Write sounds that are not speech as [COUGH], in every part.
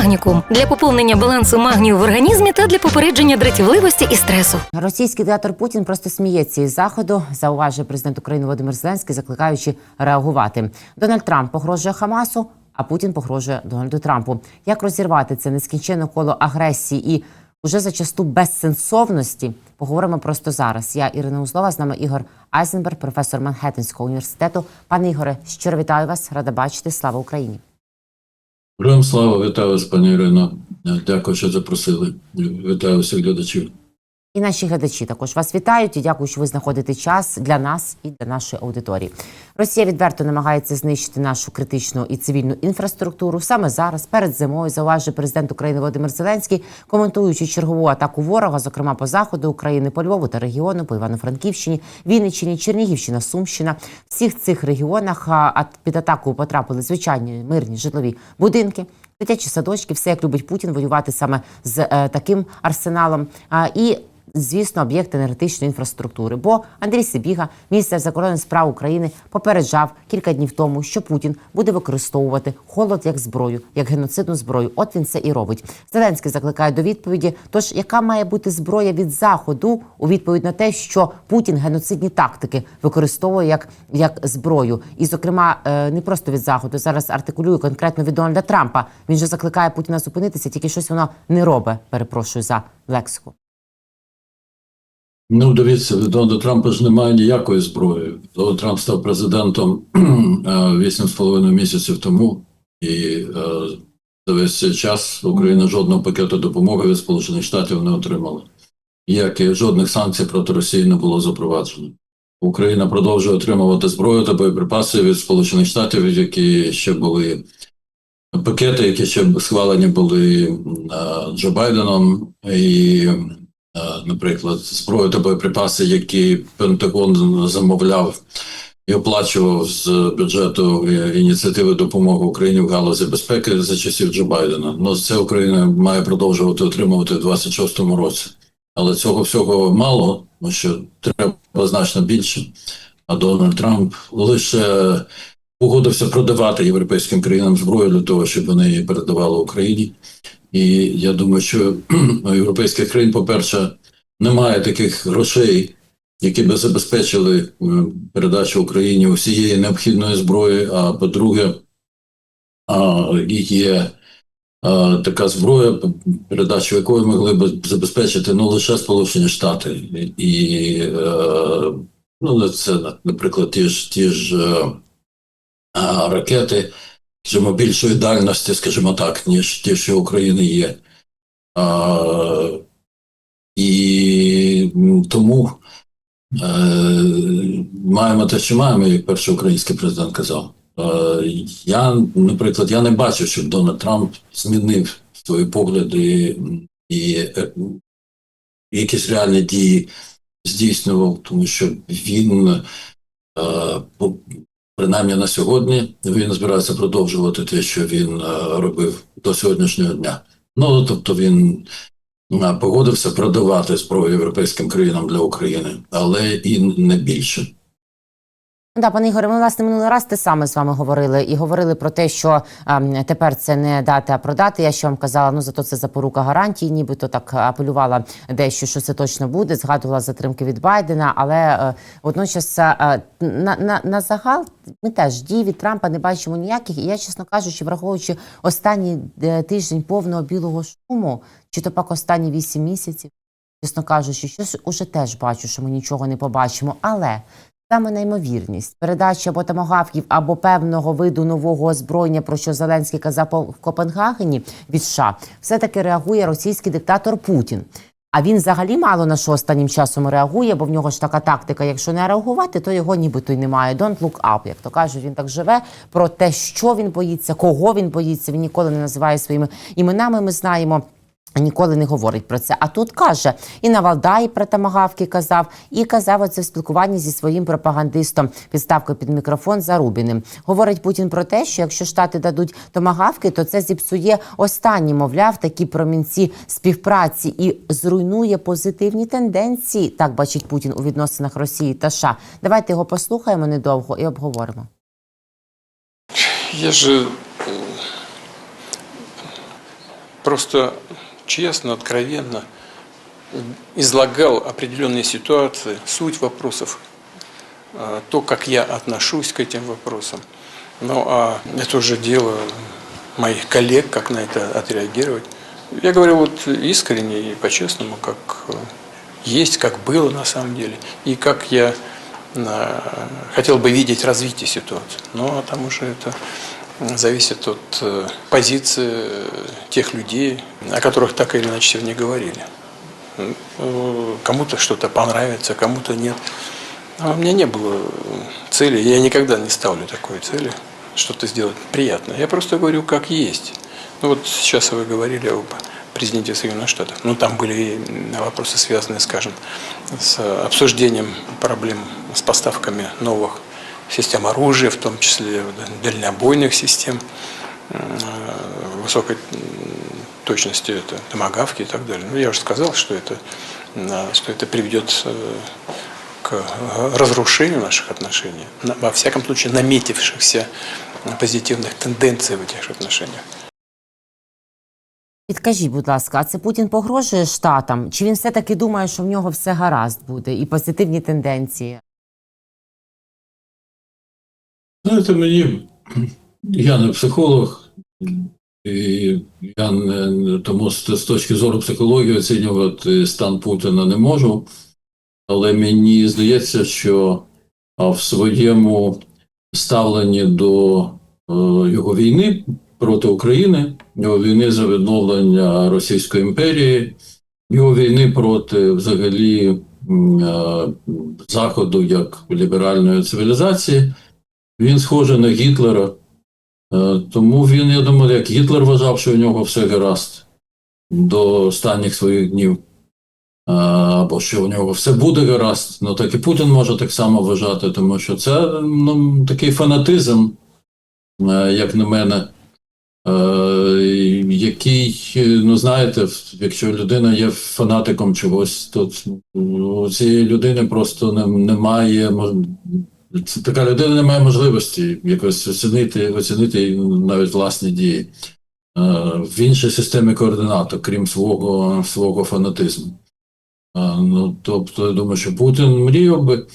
Магнікум для поповнення балансу магнію в організмі та для попередження дратівливості і стресу. Російський диктатор Путін просто сміється із заходу, зауважує президент України Володимир Зеленський, закликаючи реагувати. Дональд Трамп погрожує Хамасу, а Путін погрожує Дональду Трампу. Як розірвати це нескінченне коло агресії і уже зачасту безсенсовності? Поговоримо просто зараз. Я Ірина Узлова, з нами Ігор Айзенберг, професор Манхеттенського університету. Пане Ігоре, щиро вітаю вас, рада бачити. Слава Україні! Героям слава, вітаю вас, пані Ірино. Дякую, що запросили. Вітаю всіх глядачів. І наші глядачі також вас вітають і дякую, що ви знаходите час для нас і для нашої аудиторії. Росія відверто намагається знищити нашу критичну і цивільну інфраструктуру саме зараз, перед зимою, зауважує президент України Володимир Зеленський, коментуючи чергову атаку ворога, зокрема по заходу України, по Львову та регіону, по Івано-Франківщині, Вінниччині, Чернігівщина, Сумщина. В всіх цих регіонах під атаку потрапили звичайні мирні житлові будинки. Дитячі садочки, все як любить Путін воювати саме з е, таким арсеналом. А, і звісно, об'єкт енергетичної інфраструктури. Бо Андрій Сибіга, міністр закордонних справ України, попереджав кілька днів тому, що Путін буде використовувати холод як зброю, як геноцидну зброю. От він це і робить. Зеленський закликає до відповіді. Тож, яка має бути зброя від заходу у відповідь на те, що Путін геноцидні тактики використовує як, як зброю, і, зокрема, е, не просто від заходу зараз артикулює конкретно від Дональда Трампа. Він же закликає Путіна зупинитися, тільки щось воно не робить. Перепрошую за лексику. Ну, дивіться, від Дональда Трампа ж немає ніякої зброї. Дональд Трамп став президентом [CLEARS THROAT] вісім з половиною місяців тому, і е, за весь цей час Україна жодного пакету допомоги від Сполучених Штатів не отримала. Ніяких жодних санкцій проти Росії не було запроваджено. Україна продовжує отримувати зброю та боєприпаси від Сполучених Штатів, які ще були пакети, які ще схвалені були е, Джо Байденом, і, е, наприклад, зброю та боєприпаси, які Пентагон замовляв і оплачував з бюджету е, ініціативи допомоги Україні в галузі безпеки за часів Джо Байдена. Ну це Україна має продовжувати отримувати в 26-му році. Але цього всього мало, тому що треба значно більше. А Дональд Трамп лише погодився продавати європейським країнам зброю для того, щоб вони її передавали Україні. І я думаю, що у [CLEARS THROAT] європейських країн, по-перше, немає таких грошей, які би забезпечили е, передачу Україні усієї необхідної зброї. А по-друге, є така зброя, передачу якої могли б забезпечити ну, лише Сполучені Штати. І е, ну, це, наприклад, ті ж ті ж е, ракети, скажімо, більшої дальності, скажімо так, ніж ті, що у України є. А, і тому е, маємо те, що маємо, як перший український президент казав. Е, я, наприклад, я не бачу, щоб Дональд Трамп змінив свої погляди і якісь реальні дії здійснював, тому що він е, принаймні на сьогодні він збирається продовжувати те, що він е, робив до сьогоднішнього дня. Ну тобто він е, погодився продавати зброю європейським країнам для України, але і не більше. Да, пане Ігоре, ми власне минулий раз те саме з вами говорили і говорили про те, що ем, тепер це не дати, а продати. Я ще вам казала, ну зато це запорука гарантії, нібито так апелювала дещо, що це точно буде. Згадувала затримки від Байдена, але е, водночас е, на, на, на загал ми теж дій від Трампа не бачимо ніяких. І я, чесно кажучи, враховуючи останній е, тиждень повного білого шуму, чи то пак останні вісім місяців, чесно кажучи, щось уже теж бачу, що ми нічого не побачимо. Але Саме неймовірність передачі або тамагавків, або певного виду нового озброєння, про що Зеленський казав в Копенгагені від США, все таки реагує російський диктатор Путін. А він взагалі мало на що останнім часом реагує, бо в нього ж така тактика. Якщо не реагувати, то його нібито й немає. Don't look up, як то каже, він так живе. Про те, що він боїться, кого він боїться. Він ніколи не називає своїми іменами. Ми знаємо. Ніколи не говорить про це. А тут каже і на Валдаї про тамагавки казав, і казав оце в спілкуванні зі своїм пропагандистом підставкою під мікрофон Зарубіним. Говорить Путін про те, що якщо штати дадуть томагавки, то це зіпсує останні, мовляв, такі промінці співпраці і зруйнує позитивні тенденції. Так бачить Путін у відносинах Росії та США. Давайте його послухаємо недовго і обговоримо. Я же э, просто честно, откровенно излагал определенные ситуации, суть вопросов, э, то, как я отношусь к этим вопросам. Ну, а это уже дело моих коллег, как на это отреагировать. Я говорю вот искренне и по-честному, как э, есть, как было на самом деле, и как я э, хотел бы видеть развитие ситуации. А там уже это зависит от э, позиции э, тех людей, о которых так или иначе сегодня говорили. Э, Кому-то что-то понравится, кому-то нет. А у меня не было цели, я никогда не ставлю такой цели, что-то сделать приятное. Я просто говорю, как есть. Ну вот сейчас вы говорили об президенте Соединенных Штатов. Ну там были вопросы, связанные, скажем, с обсуждением проблем с поставками новых систем оружия, в том числе дальнобойных систем э, высокой м, точности, это томагавки и так далее. Ну, я уже сказал, что это, э, что это приведет э, к разрушению наших отношений, на- во всяком случае наметившихся позитивных тенденций в этих отношениях. Підкажіть, будь ласка, а це Путін погрожує штатам? Чи він все-таки думає, що в нього все гаразд буде і позитивні тенденції? Знаєте, мені я не психолог, і я не тому з точки зору психології оцінювати стан Путіна не можу. Але мені здається, що в своєму ставленні до е, його війни проти України, його війни за відновлення Російської імперії, його війни проти взагалі е, Заходу як ліберальної цивілізації. Він схожий на Гітлера. Е, Тому він, я думаю, як Гітлер вважав, що у нього все гаразд до останніх своїх днів. Е, Або що у нього все буде гаразд. Ну так і Путін може так само вважати, тому що це ну, такий фанатизм, е, як на мене, який, ну знаєте, якщо людина є фанатиком чогось, то у цієї людини просто немає це така людина не має можливості якось оцінити, оцінити навіть власні дії е, в іншій системі координат, крім свого, свого фанатизму. Е, Ну, тобто, я думаю, що Путін мріяв би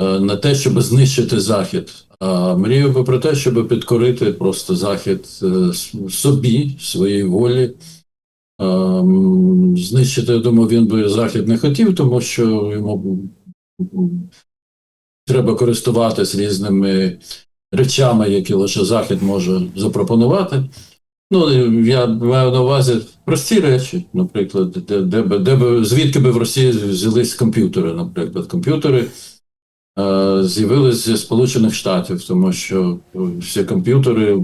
е, не те, щоб знищити Захід, а мріяв би про те, щоб підкорити просто Захід е, собі, своїй волі. Знищити, я думаю, він би Захід не хотів, тому що йому треба користуватись різними речами, які лише Захід може запропонувати. Ну, я маю на увазі прості речі, наприклад, де, де, де, би- звідки би в Росії взялись комп'ютери, наприклад, комп'ютери е, з'явились зі Сполучених Штатів, тому що всі комп'ютери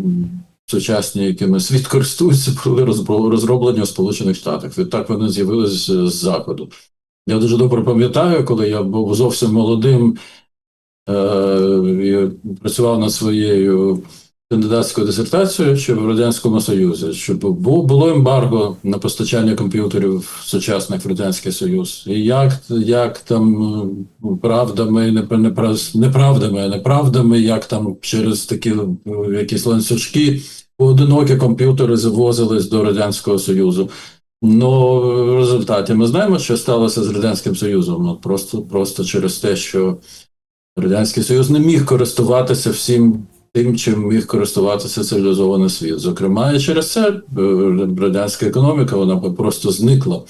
сучасні, якими світ користується, були розроблені у Сполучених Штатах. Відтак вони з'явились з, Заходу. Я дуже добре пам'ятаю, коли я був зовсім молодим працював над своєю кандидатською дисертацією ще в Радянському Союзі, щоб було ембарго на постачання комп'ютерів сучасних в Радянський Союз. І як, як там е, правдами, неправдами, неправдами, як там через такі е, якісь ланцюжки поодинокі комп'ютери завозились до Радянського Союзу. Ну, в результаті ми знаємо, що сталося з Радянським Союзом. Ну, просто, просто через те, що Радянський Союз не міг користуватися всім тим, чим міг користуватися цивілізований світ. Зокрема, і через це е, радянська економіка вона просто зникла,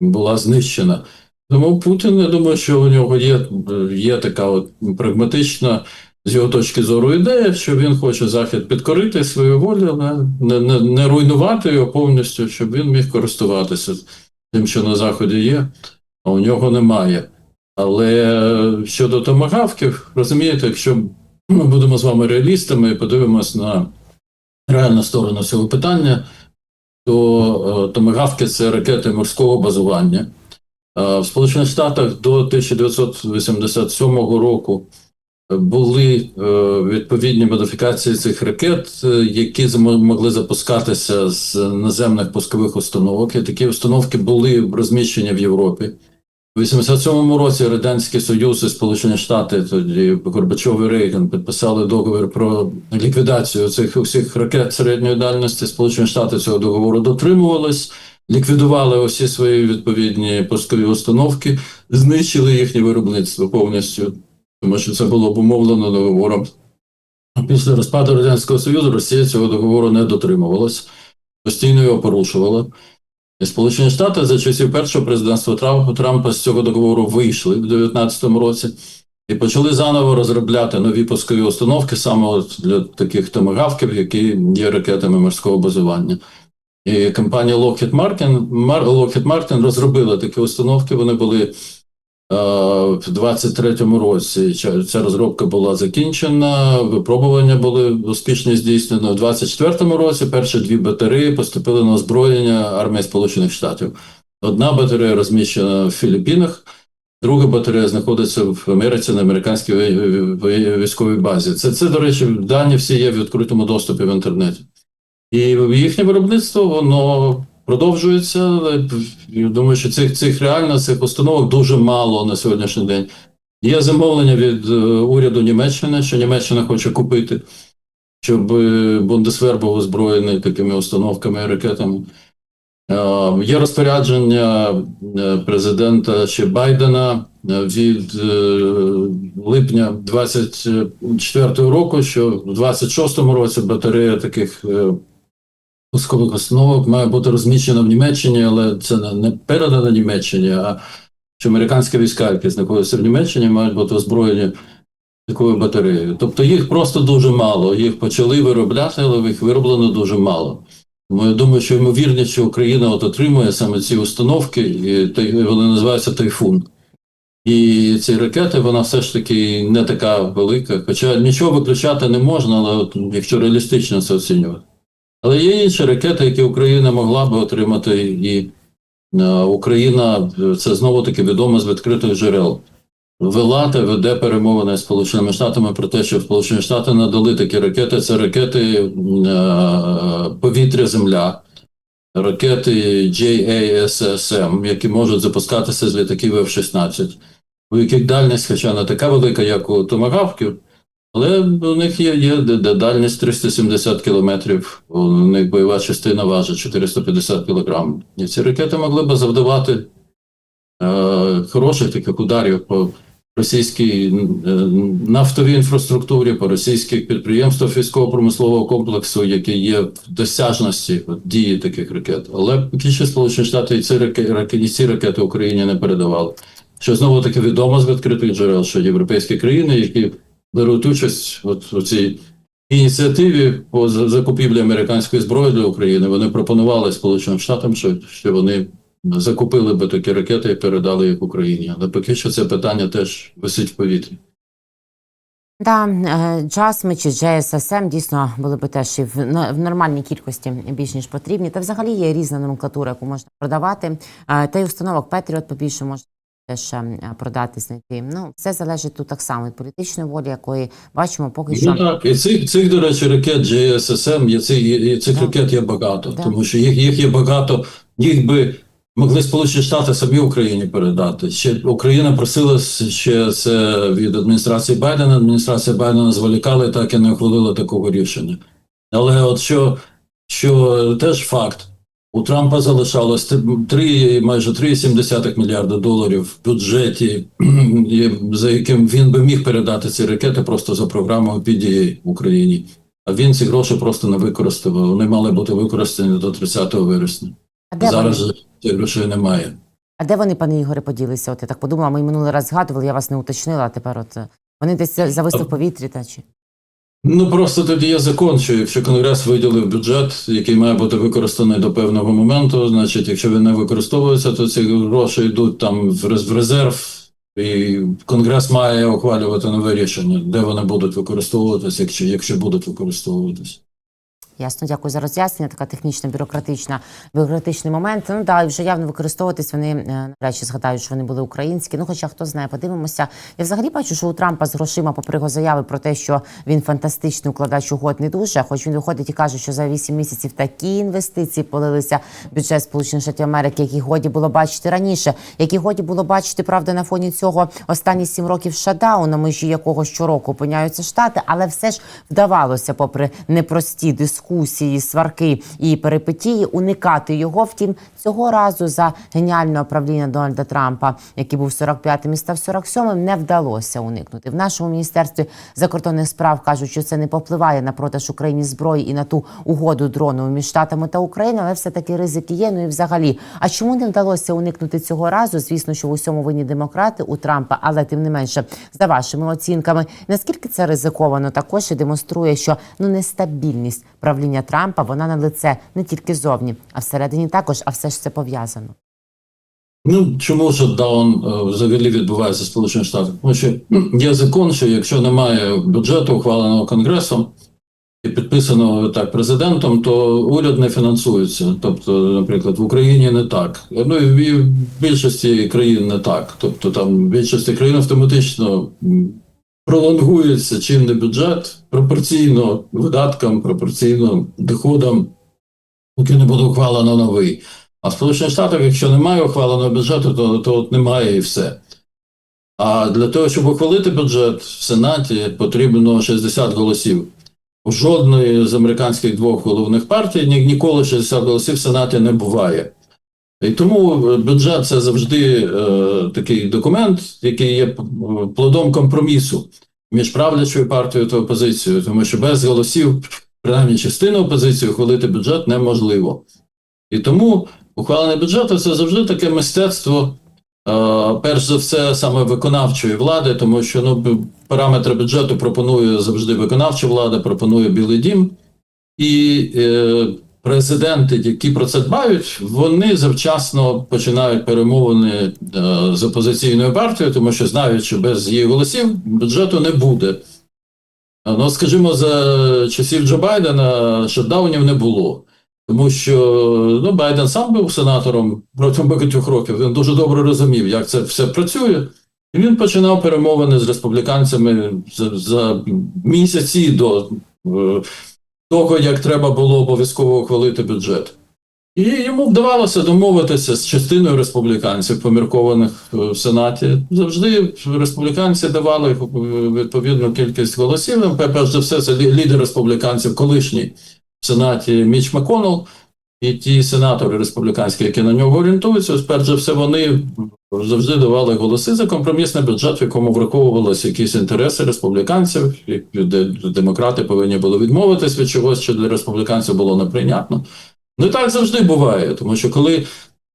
була знищена. Тому Путін, я думаю, що у нього є, є така от прагматична з його точки зору ідея, що він хоче Захід підкорити свою волю, але не, не, не руйнувати його повністю, щоб він міг користуватися тим, що на Заході є, а у нього немає. Але щодо томагавків, розумієте, якщо ми будемо з вами реалістами і подивимось на реальну сторону цього питання, то е, томагавки це ракети морського базування. Е, В Сполучених Штатах до 1987 року були е, відповідні модифікації цих ракет, е, які могли запускатися з наземних пускових установок. І такі установки були розміщені в Європі. У 87-му році Радянський Союз і Сполучені Штати, тоді Горбачов і Рейган підписали договір про ліквідацію цих усіх ракет середньої дальності. Сполучені Штати цього договору дотримувались, ліквідували усі свої відповідні пускові установки, знищили їхнє виробництво повністю, тому що це було обумовлено договором. Після розпаду Радянського Союзу Росія цього договору не дотримувалась, постійно його порушувала. Сполучені Штати за часів першого президентства Трампа, з цього договору вийшли в 2019 році і почали заново розробляти нові пускові установки саме для таких томагавків, які є ракетами морського базування. І компанія Lockheed Martin, Mar- Lockheed Martin розробила такі установки. Вони були в 23-му році. Ця- розробка була закінчена, випробування були успішно здійснено. В 24-му році перші дві батареї поступили на озброєння армії Сполучених Штатів. Одна батарея розміщена в Філіппінах, друга батарея знаходиться в Америці на американській вій- вій- військовій базі. Це, це, до речі, дані всі є в відкритому доступі в інтернеті. І їхнє виробництво воно продовжується. але Я думаю, що цих, цих реально цих установок дуже мало на сьогоднішній день. Є замовлення від е, уряду Німеччини, що Німеччина хоче купити, щоб е, Бундесвер був озброєний такими установками і ракетами. Е, Є розпорядження президента ще Байдена від липня 24 року, що в 26-му році батарея таких пускових установок має бути розміщена в Німеччині, але це не- передано Німеччині, а що американські війська, які знаходяться в Німеччині, мають бути озброєні такою батареєю. Тобто їх просто дуже мало. Їх почали виробляти, але їх вироблено дуже мало. Тому я думаю, що ймовірність, що Україна от отримує саме ці установки, і вони називаються тайфун. І ці ракети, вона все ж таки не така велика. Хоча нічого виключати не можна, але якщо реалістично це оцінювати. Але є інші ракети, які Україна могла би отримати, і е, Україна е, це знову таки відомо з відкритих джерел. Вела та веде перемовини з Сполученими Штатами про те, що Сполучені Штати надали такі ракети. Це ракети е, повітря-земля, ракети JASSM, які можуть запускатися з літаків F-16, у яких дальність, хоча не така велика, як у томагавків, але у них є, є дальність 370 кілометрів, у них бойова частина важить 450 кілограм. І ці ракети могли б завдавати е, хороших таких ударів по російській е, нафтовій інфраструктурі, по російських підприємствах військово-промислового комплексу, які є в досяжності от, дії таких ракет. Але що Сполучені Штати і ці ракети, ракети, ці ракети Україні не передавали. Що знову таки відомо з відкритих джерел, що європейські країни, які беруть участь от у цій ініціативі по закупівлі американської зброї для України, вони пропонували Сполученим Штатам, що, що вони закупили би такі ракети і передали їх Україні. Але поки що це питання теж висить в повітрі. Да, е, JASM чи JSSM дійсно були би теж і в, нормальній кількості більш ніж потрібні. Та взагалі є різна номенклатура, яку можна продавати. Е, Та й установок Patriot побільше можна теж е, продати знайти. Ну, все залежить тут так само від політичної волі, якої бачимо поки що. Ну так, і цих, цих, до речі, ракет JSSM, є цих, є- цих Да. ракет є багато, Да. тому що їх, їх є багато, їх би могли Сполучені Штати самі Україні передати. Ще Україна просила ще це від адміністрації Байдена. Адміністрація Байдена зволікала і так і не ухвалила такого рішення. Але от що, що теж факт. У Трампа залишалось три- три, майже 3,7 мільярда доларів в бюджеті, [CLEARS THROAT] за яким він би міг передати ці ракети просто за програмою PDA в Україні. А він ці гроші просто не використав. Вони мали бути використані до 30 вересня. А де, Зараз вони, цих грошей немає. а де вони, пане Ігоре, поділися? От я так подумала, ми минулий раз згадували, я вас не уточнила, а тепер от е, вони десь зависли в повітрі, та чи? Ну просто тоді є закон, що якщо Конгрес виділив бюджет, який має бути використаний до певного моменту, значить, якщо він не використовується, то ці гроші йдуть там в резерв, і Конгрес має ухвалювати нове рішення, де вони будуть використовуватися, якщо, якщо будуть використовуватися. Ясно, дякую за роз'яснення. Така технічна, бюрократична, бюрократичний момент. Ну да, вже явно використовуватись вони е, чи згадають, що вони були українські. Ну, хоча хто знає, подивимося. Я взагалі бачу, що у Трампа з грошима, попри його заяви про те, що він фантастичний укладач угод, не дуже. Хоч він виходить і каже, що за 8 місяців такі інвестиції полилися в бюджет Сполучених Штатів Америки, які годі було бачити раніше, які годі було бачити, правда, на фоні цього останні 7 років шатдауну, на межі якого щороку опиняються штати, але все ж вдавалося, попри непрості дискусії, сварки і перипетії, уникати його. Втім, цього разу за геніальне правління Дональда Трампа, який був 45-м і став 47-м, не вдалося уникнути. В нашому міністерстві закордонних справ кажуть, що це не попливає на продаж Україні зброї і на ту угоду дронову між штатами та Україною, але все таки ризики є. Ну і взагалі, а чому не вдалося уникнути цього разу? Звісно, що в усьому винні демократи у Трампа, але тим не менше, за вашими оцінками, наскільки це ризиковано, також і демонструє, що ну нестабільність правління Трампа вона на лице не тільки зовні, а всередині також, а все ж це пов'язано. Ну, чому шатдаун е, взагалі відбувається в Сполучених Штатах? Тому що є закон, що якщо немає бюджету, ухваленого Конгресом і підписаного так президентом, то уряд не фінансується. Тобто, наприклад, в Україні не так. Ну і в більшості країн не так. Тобто, там в більшості країн автоматично пролонгується чинний бюджет пропорційно видаткам, пропорційно доходам, поки не буде ухвалено новий. А в Сполучених Штатах, якщо немає ухваленого бюджету, то, то от немає і все. А для того, щоб ухвалити бюджет в Сенаті, потрібно 60 голосів. У жодної з американських двох головних партій ні, ніколи 60 голосів в Сенаті не буває. І тому бюджет це завжди е, такий документ, який є плодом компромісу між правлячою партією та опозицією, тому що без голосів, принаймні частини опозиції, ухвалити бюджет неможливо. І тому ухвалення бюджету це завжди таке мистецтво, е, перш за все, саме виконавчої влади, тому що ну, параметри бюджету пропонує завжди виконавча влада, пропонує Білий Дім. І е, президенти, які про це дбають, вони завчасно починають перемовини е, з опозиційною партією, тому що знають, що без її голосів бюджету не буде. Ну, скажімо, за часів Джо Байдена шатдаунів не було. Тому що ну, Байден сам був сенатором протягом багатьох років. Він дуже добре розумів, як це все працює. І він починав перемовини з республіканцями за, за місяці до е, того, як треба було обов'язково ухвалити бюджет. І йому вдавалося домовитися з частиною республіканців, поміркованих е, в Сенаті. Завжди республіканці давали е, відповідну кількість голосів. Перш за все, це лідер республіканців, колишній в Сенаті Міч Маконел, і ті сенатори республіканські, які на нього орієнтуються, перш за все, вони завжди давали голоси за компромісний бюджет, в якому враховувалися якісь інтереси республіканців, де демократи повинні були відмовитись від чогось, що для республіканців було неприйнятно. Ну і так завжди буває, тому що коли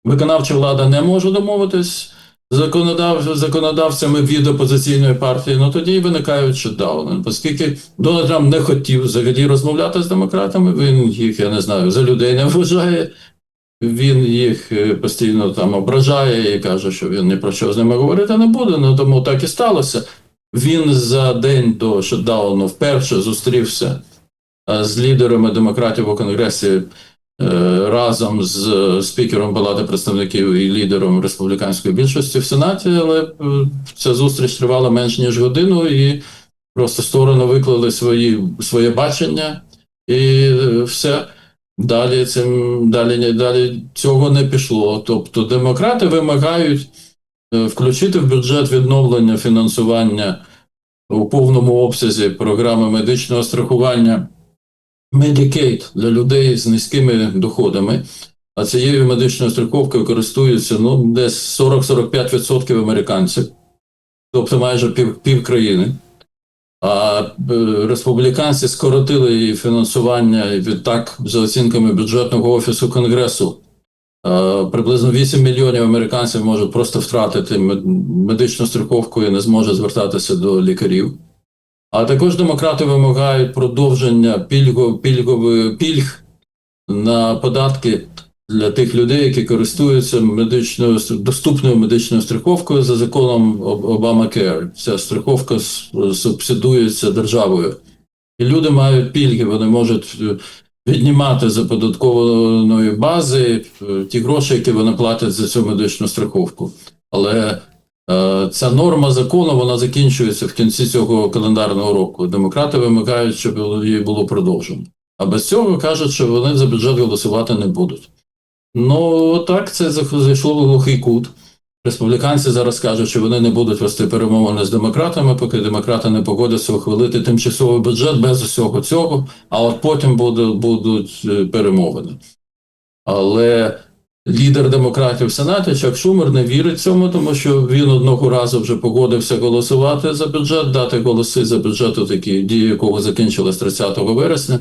виконавча влада не може домовитись законодав, законодавцями від опозиційної партії, ну тоді і виникають шатдауни. Оскільки Дональд Трамп не хотів взагалі розмовляти з демократами, він їх, я не знаю, за людей не вважає. Він їх е, постійно там ображає і каже, що він ні про що з ними говорити не буде. Ну тому так і сталося. Він за день до шатдауну вперше зустрівся е, з лідерами демократів у Конгресі разом з е, спікером Палати представників і лідером республіканської більшості в Сенаті, але е, ця зустріч тривала менш ніж годину, і просто сторони виклали свої, своє бачення, і е, все. Далі цим далі, далі цього не пішло. Тобто демократи вимагають е, включити в бюджет відновлення фінансування у повному обсязі програми медичного страхування Medicaid для людей з низькими доходами. А цією медичною страховкою користуються ну, десь 40-45% американців, тобто майже пів, пів країни. А е, республіканці скоротили її фінансування відтак, за оцінками бюджетного офісу Конгресу, е, приблизно 8 мільйонів американців можуть просто втратити медичну страховку і не зможуть звертатися до лікарів. А також демократи вимагають продовження пільго, пільгових пільг на податки для тих людей, які користуються медичною доступною медичною страховкою за законом Обамакер. Ця страховка субсидується державою. І люди мають пільги, вони можуть е, віднімати з оподаткованої бази е, ті гроші, які вони платять за цю медичну страховку. Але ця норма закону вона закінчується в кінці цього календарного року. Демократи вимагають, щоб її було продовжено. А без цього кажуть, що вони за бюджет голосувати не будуть. Ну так, це зайшло в глухий кут. Республіканці зараз кажуть, що вони не будуть вести перемовини з демократами, поки демократи не погодяться ухвалити тимчасовий бюджет без усього цього, а от потім буде, будуть е, перемовини. Але лідер демократів в Сенаті Чак Шумер не вірить цьому, тому що він одного разу вже погодився голосувати за бюджет, дати голоси за бюджет, такі дії якого закінчилась 30 вересня.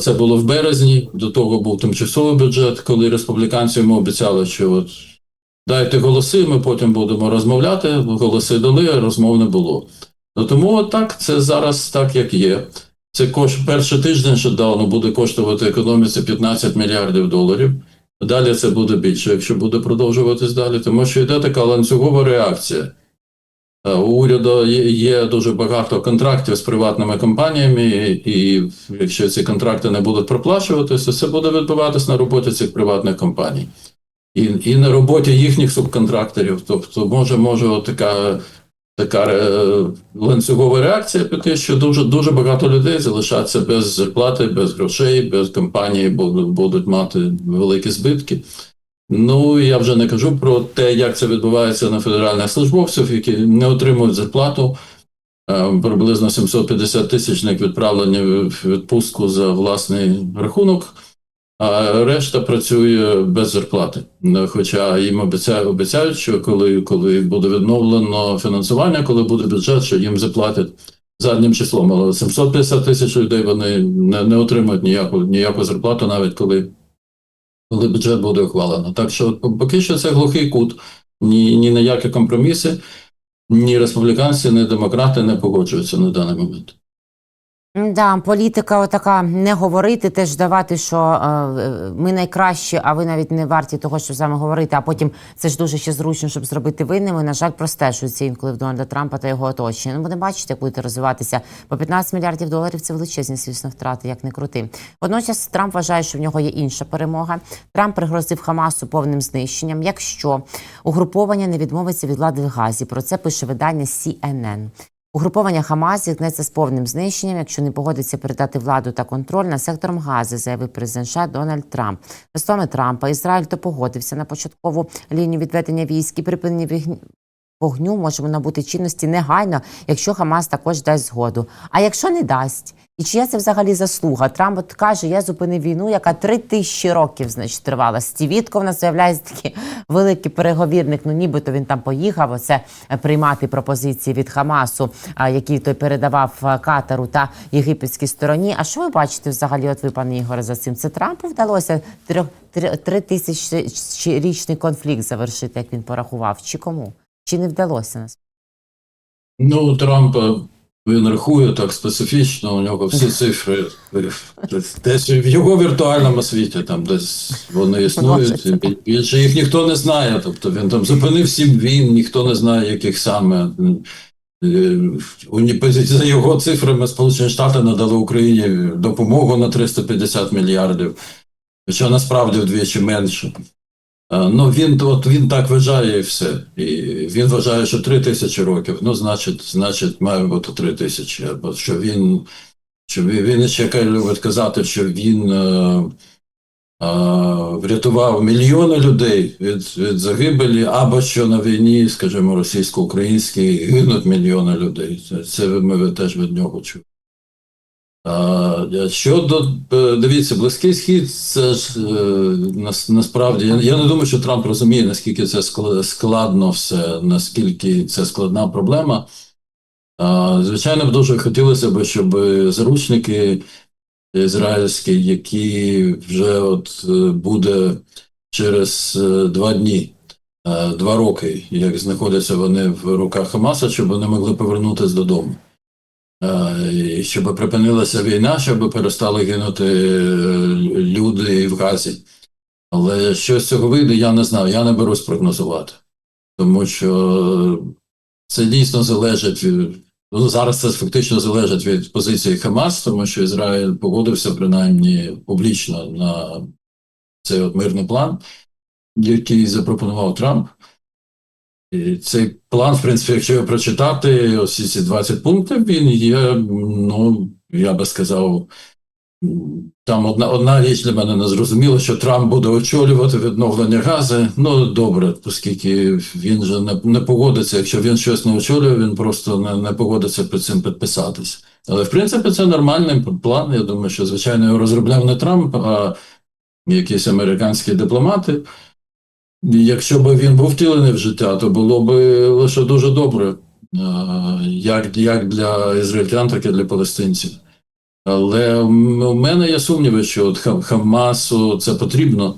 Це було в березні. До того був тимчасовий бюджет, коли республіканці йому обіцяли, що от дайте голоси, ми потім будемо розмовляти. Голоси дали, розмов не було. Ну тому от так це зараз так, як є. Це кош... перший тиждень шатдауну буде коштувати економіці 15 мільярдів доларів. Далі це буде більше, якщо буде продовжуватись далі, тому що йде така ланцюгова реакція. Е, У уряду є, дуже багато контрактів з приватними компаніями, і якщо ці контракти не будуть проплачуватися, це буде відбуватись на роботі цих приватних компаній. І, і на роботі їхніх субконтракторів. Тобто, може, може така, така е, ланцюгова реакція піти, що дуже, дуже багато людей залишаться без зарплати, без грошей, без компанії, будуть, будуть мати великі збитки. Ну, я вже не кажу про те, як це відбувається на федеральних службовців, які не отримують зарплату. Е, Приблизно 750 тисяч них відправлені в відпустку за власний рахунок, а решта працює без зарплати. Хоча їм обіцяють, обіцяють що коли, коли буде відновлено фінансування, коли буде бюджет, що їм заплатять заднім числом. Але 750 тисяч людей вони не, не отримують ніяку, ніяку зарплату, навіть коли коли бюджет буде ухвалено. Так що поки що це глухий кут, ні, ні на які компроміси, ні республіканці, ні демократи не погоджуються на даний момент. Да, політика отака не говорити, теж давати, що е, ми найкращі, а ви навіть не варті того, щоб з вами говорити. А потім це ж дуже ще зручно, щоб зробити винними. На жаль, простежується інколи в Дональда Трампа та його оточення. Ну, будемо бачити, як будете розвиватися. По 15 мільярдів доларів це величезні, звісно, втрати, як не крути. Водночас Трамп вважає, що в нього є інша перемога. Трамп пригрозив Хамасу повним знищенням, якщо угруповання не відмовиться від влади в Газі. Про це пише видання CNN. Угруповання Хамас зіткнеться з повним знищенням, якщо не погодиться передати владу та контроль над сектором Гази, заявив президент США Дональд Трамп. За словами Трампа, Ізраїль то погодився на початкову лінію відведення військ і припинення вігн- вогню може набути чинності негайно, якщо Хамас також дасть згоду. А якщо не дасть, і чия це взагалі заслуга? Трамп от каже, я зупинив війну, яка три тисячі років значить тривала. Стівітко в нас з'являється такий великий переговірник. Ну нібито він там поїхав. Оце приймати пропозиції від Хамасу, які той передавав Катару та єгипетській стороні. А що ви бачите взагалі? От ви, пане Ігоре, за цим? Це Трампу вдалося трьох три тисячі річний конфлікт завершити, як він порахував, чи кому? Чи не вдалося нас? Ну, Трамп е, він рахує так специфічно, у нього всі цифри десь в його віртуальному світі, там десь вони існують. Більше їх ніхто не знає. Тобто він там зупинив сім війн, ніхто не знає, яких саме. Е, За його цифрами Сполучені Штати надали Україні допомогу на 350 мільярдів, хоча насправді вдвічі менше. Е, Ну, він, от, він так вважає і все. І він вважає, що три тисячі років, ну, значить, значить, має бути три тисячі. Або що він, що він, ще любить казати, що він е, е, врятував мільйони людей від, від загибелі, або що на війні, скажімо, російсько-українській гинуть мільйони людей. Це, це ми теж від нього чуємо. А, Щодо е, дивіться, близький схід, це ж е, насправді я, не думаю, що Трамп розуміє, наскільки це складно все, наскільки це складна проблема. Звичайно, б дуже хотілося б, щоб заручники ізраїльські, які вже от е, буде через е, два дні, е, два роки, як знаходяться вони в руках Хамаса, щоб вони могли повернутися додому. Е, щоб припинилася війна, щоб перестали гинути е, люди в Газі. Але що з цього вийде, я не знаю. Я не берусь прогнозувати. Тому що це дійсно залежить від, Ну, зараз це фактично залежить від позиції Хамас, тому що Ізраїль погодився принаймні публічно на цей от мирний план, який запропонував Трамп. І цей план, в принципі, якщо його прочитати, ось ці 20 пунктів, він є, ну, я би сказав, там одна, одна річ для мене не зрозуміла, що Трамп буде очолювати відновлення газу. Ну, добре, оскільки він же не, не погодиться. Якщо він щось не очолює, він просто не, не погодиться під цим підписатись. Але в принципі це нормальний план. Я думаю, що звичайно його розробляв не Трамп, а якісь американські дипломати. Якщо б він був втілений в життя, то було б лише дуже добре, як, як для ізраїльтян, так і для палестинців. Але у мене є сумніви, що от Хам- Хамасу це потрібно.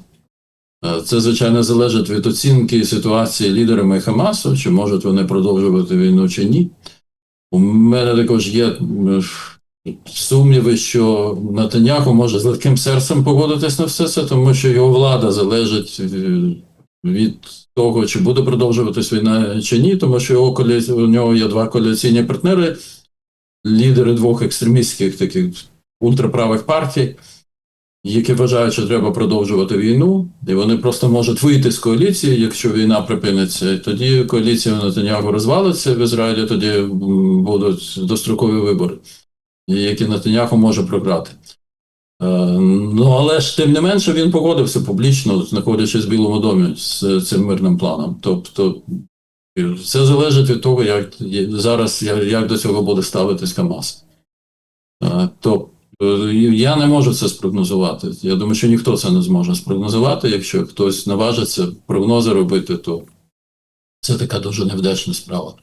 Це, звичайно, залежить від оцінки ситуації лідерами Хамасу, чи можуть вони продовжувати війну чи ні. У мене також є сумніви, що Натаняху може з легким серцем погодитись на все це, тому що його влада залежить е, від того, чи буде продовжуватись війна чи ні, тому що його коалі... у нього є два коаліційні партнери, лідери двох екстремістських таких ультраправих партій, які вважають, що треба продовжувати війну, і вони просто можуть вийти з коаліції, якщо війна припиниться. І тоді коаліція Натаняху розвалиться в Ізраїлі, тоді будуть дострокові вибори, які Натаняху може програти. Е, Ну, але ж тим не менше він погодився публічно, знаходячись в Білому домі з цим мирним планом. Тобто е, це залежить від того, як зараз як до цього буде ставитись Камаз. Е, Тобто е, я не можу це спрогнозувати. Я думаю, що ніхто це не зможе спрогнозувати. Якщо хтось наважиться прогнози робити, то це така дуже невдячна справа.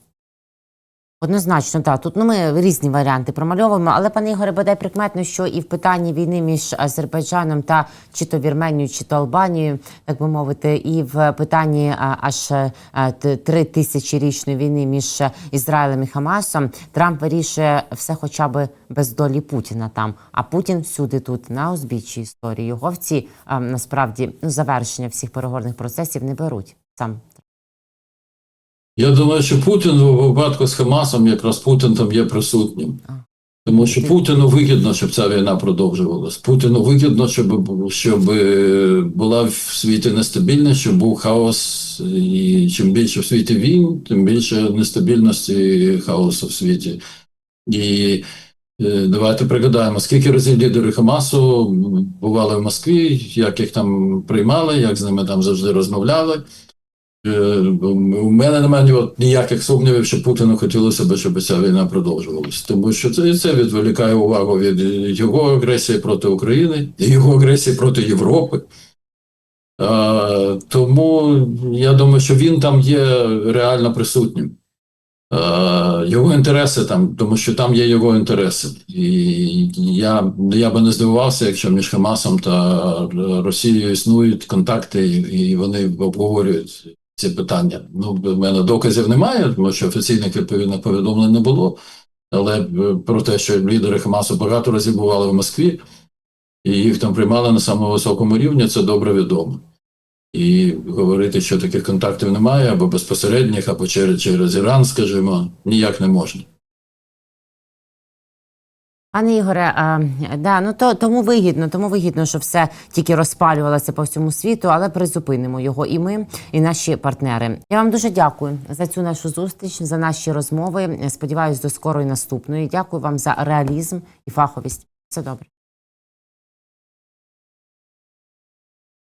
Однозначно, так. Тут ну ми різні варіанти промальовуємо, але пане Ігоре, бодай прикметно, що і в питанні війни між Азербайджаном та чи то Вірменією, чи то Албанією, так би мовити, і в питанні аж три тисячорічної війни між Ізраїлем і Хамасом Трамп вирішує все, хоча б без долі Путіна там. А Путін всюди тут на узбіччі історії. Його в ці насправді ну, завершення всіх переговорних процесів не беруть сам. Я думаю, що Путін у випадку з Хамасом, якраз Путін там є присутнім. Тому що Путіну вигідно, щоб ця війна продовжувалась. Путіну вигідно, щоб, щоб е, була в світі нестабільність, щоб був хаос. І чим більше в світі війн, тим більше нестабільності і хаосу в світі. І е, давайте пригадаємо, скільки разів лідери Хамасу бували в Москві, як їх там приймали, як з ними там завжди розмовляли. Е, У мене немає ніяких сумнівів, що Путіну хотілося б, щоб ця війна продовжувалася. Тому що це, це відволікає увагу від його агресії проти України, і його агресії проти Європи. А, тому я думаю, що він там є реально присутнім. А, його інтереси там, тому що там є його інтереси. І я, я би не здивувався, якщо між Хамасом та Росією існують контакти, і вони обговорюють ці питання. Ну, в мене доказів немає, тому що офіційних відповідних повідомлень не було. Але е, про те, що лідери Хамасу багато разів бували в Москві, і їх там приймали на самому високому рівні, це добре відомо. І говорити, що таких контактів немає, або безпосередніх, або через, через Іран, скажімо, ніяк не можна. Пане Ігоре, а, да, ну то тому вигідно, тому вигідно, що все тільки розпалювалося по всьому світу, але призупинимо його і ми, і наші партнери. Я вам дуже дякую за цю нашу зустріч, за наші розмови. Сподіваюсь, до скорої наступної. Дякую вам за реалізм і фаховість. Все добре.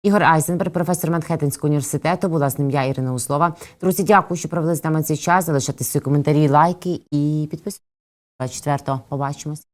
Ігор Айзенберг, професор Манхеттенського університету, була з ним я, Ірина Узлова. Друзі, дякую, що провели з нами цей час. Залишайте свої коментарі, лайки і підписуйтесь. 24-го побачимось.